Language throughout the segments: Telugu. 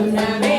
కొండ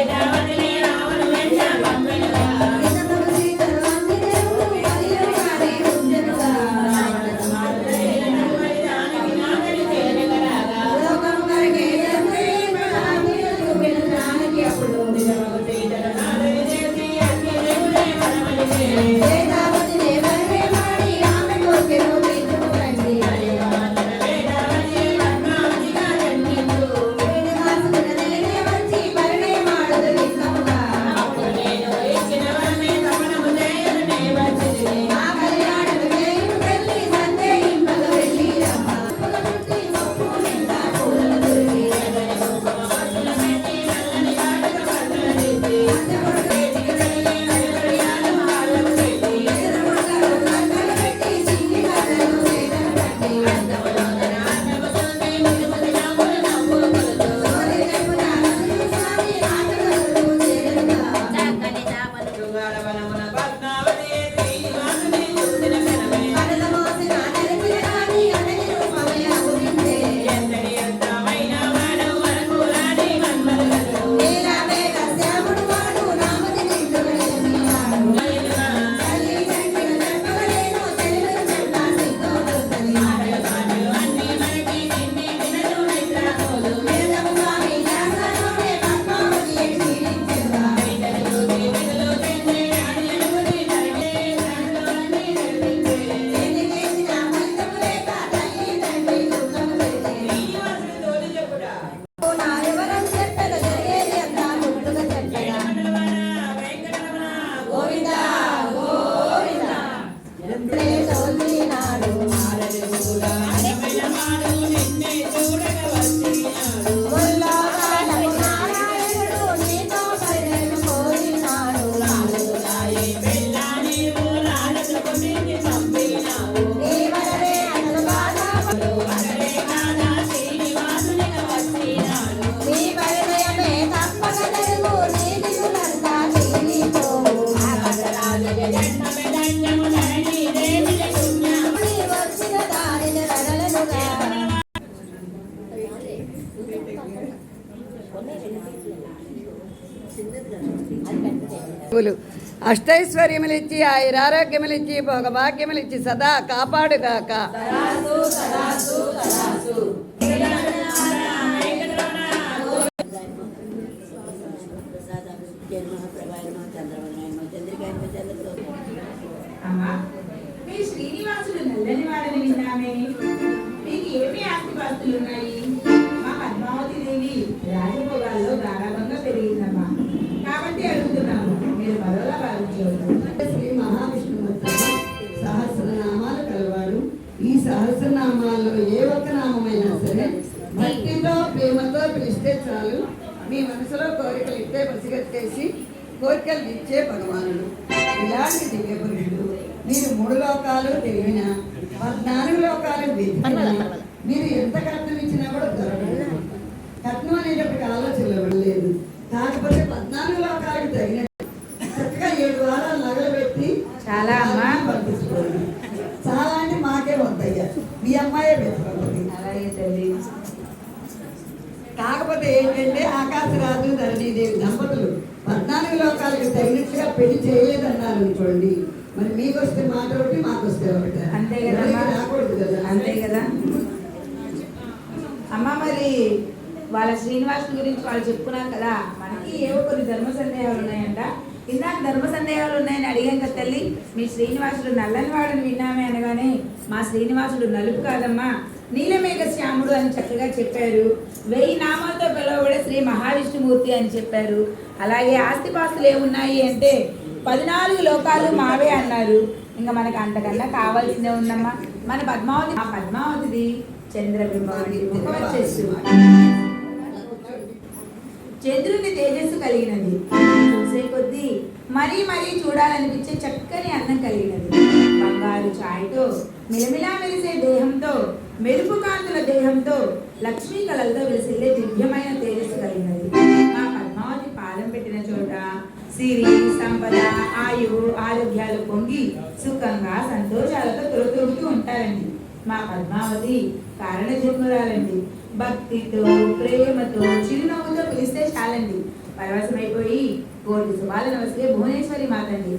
దేవులు అష్టైశ్వర్యములిచ్చి ఆయురారోగ్యములిచ్చి భోగభాగ్యములిచ్చి సదా కాపాడుగాక. మీ శ్రీనివాసుడు నల్లని వాడని విన్నామే. మీకు ఏమి ఉన్నాయి? మా పద్మావతి దేవి రాజభోగాల్లో గారాబంగా పిలిస్తే చాలు. మీ మనసులో కోరికలు ఇట్టే పసిగట్టేసి కోరికలు ఇచ్చే భగవానుడు. ఇలాంటి దివ్య పురుషుడు మీరు మూడు లోకాలు తెలివిన పద్నాలుగు లోకాలు మీరు ఎంత కట్నం ఇచ్చినా కూడా దొరకలేదు కట్నం అనేటప్పటికి ఆలోచన లేదు కాకపోతే పద్నాలుగు లోకాలకు తగిన చక్కగా ఏడు వారాలు నగలు పెట్టి చాలా అమ్మా. పంపించుకోండి చాలా అంటే మాకే వద్దయ్యా మీ అమ్మాయే పెట్టుకోండి అలాగే తల్లి ఏంటంటే ఆకాశరాజు ధరణీదేవి దంపతులు పద్నాలుగు లోకాలకు తగినట్టుగా పెళ్ళి చేయలేదన్నారు అనుకోండి మరి మీకు వస్తే మాట ఒకటి మాకు వస్తే ఒకటి. అంతే కదమ్మా. రాకూడదు కదా? అంతే కదా? అమ్మ మరి వాళ్ళ శ్రీనివాసుని గురించి వాళ్ళు చెప్పుకున్నారు కదా. మనకి ఏవో కొన్ని ధర్మ సందేహాలు ఉన్నాయంట. ఇందాక ధర్మ సందేహాలు ఉన్నాయని అడిగాం కదా తల్లి. మీ శ్రీనివాసుడు నల్లని వాడని విన్నామే అనగానే మా శ్రీనివాసుడు నలుపు కాదమ్మా. నీలమేఘ శ్యాముడు అని చక్కగా చెప్పారు. వెయ్యి నామాలతో పిలువబడే శ్రీ మహావిష్ణుమూర్తి అని చెప్పారు. అలాగే ఆస్తిపాస్తులు ఏమున్నాయి అంటే పద్నాలుగు లోకాలు మావే అన్నారు. ఇంకా మనకు అంతకన్నా కావాల్సిందే ఉందమ్మా. మన పద్మావతి ఆ పద్మావతిది చంద్రబింబావతి ముఖం వచ్చేసి. చంద్రుని తేజస్సు కలిగినది. చూసే కొద్దీ మరీ మరీ చూడాలనిపించే చక్కని అన్నం కలిగినది. బంగారు ఛాయ్తో మిలమిలా మెరిసే దేహంతో మెరుపు కాంతుల దేహంతో లక్ష్మీ కళలతో వెలిసిల్లే దివ్యమైన తేజస్సు కలిగినది. మా పద్మావతి పాదం పెట్టిన చోట సిరి సంపద ఆయువు ఆరోగ్యాలు పొంగి సుఖంగా సంతోషాలతో తొలతూగుతూ ఉంటారండి. మా పద్మావతి కారణ జన్మురాలండి భక్తితో ప్రేమతో చిరునవ్వుతో పిలిస్తే చాలండి. పరవశమైపోయి కోటి శుభాలు వస్తే భువనేశ్వరి మాతండి.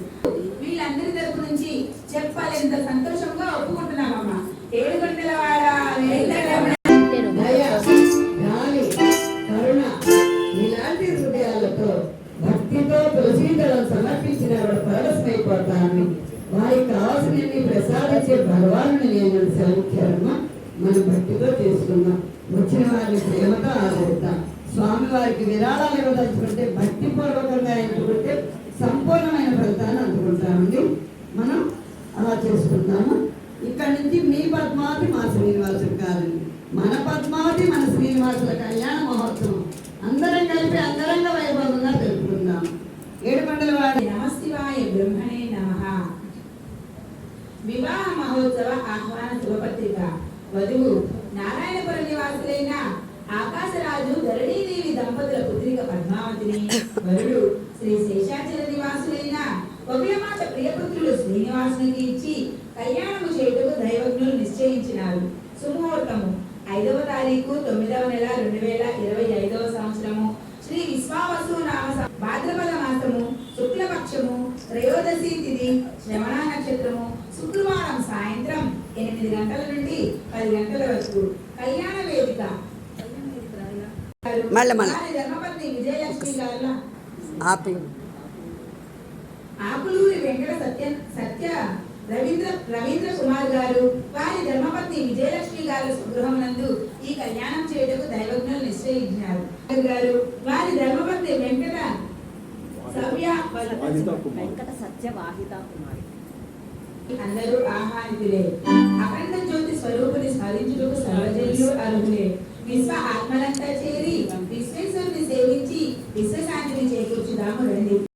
వీళ్ళందరి భక్తితో తులసీదళం సమర్పించిన వాడు పరవశమైపోతాను వారికి కావాల్సినవి ప్రసాదించే భగవాను నేను సెలవుచ్చారమ్మ మనం భక్తితో చేసుకుందాం వచ్చిన వారిని ప్రేమతో ఆదరిద్దాం స్వామి వారికి విరాళాలు ఇవ్వదలుచుకుంటే పద్మావతి మా శ్రీనివాసుడు కాదు. మన పద్మావతి మన శ్రీనివాసుల కళ్యాణ మహోత్సవం. అందరం కలిపి అందరంగ వైభవంగా జరుపుకుందాం. ఏడుకొండల వాడి నమశివాయ బ్రహ్మణే నమ. వివాహ మహోత్సవ ఆహ్వాన శుభపత్రిక. వధువు నారాయణపుర నివాసులైన ఆకాశరాజు ధరణీదేవి దంపతుల పుత్రిక పద్మావతిని. వరుడు శ్రీ శేషాచల నివాసులైన బహుళమాత ప్రియపుత్రులు శ్రీనివాసునికి ఇచ్చి కళ్యాణము చేయుటకు సుముహూర్తము ఐదవ తారీఖు తొమ్మిదవ నెల రెండు వేల ఇరవై ఐదవ సంవత్సరము. శ్రీ విశ్వావసు నామ భాద్రపద మాసము శుక్లపక్షము త్రయోదశి తిథి శ్రవణ నక్షత్రము శుక్రవారం సాయంత్రం ఎనిమిది గంటల నుండి పది గంటల వరకు. కళ్యాణ వేదిక. ధర్మపత్ని విజయలక్ష్మి గారు ఆకులూరి వెంకట సత్య సత్య రవీంద్ర రవీంద్ర కుమార్ గారు వారి ధర్మపత్ని విజయలక్ష్మి గారు స్వగృహమునందు ఈ కళ్యాణం చేయుటకు దైవజ్ఞులు నిశ్చయించినారు. గారు వారి ధర్మపత్ని వెంకట సవ్య వెంకట సత్యవాహిత కుమారి. అందరూ ఆహ్వానితులే. అఖండ జ్యోతి స్వరూపుని స్మరించుటకు సర్వజనులు అర్హులే. విశ్వ ఆత్మలంతా చేరి విశ్వేశ్వరుని సేవించి విశ్వశాంతిని చేకూర్చుదాము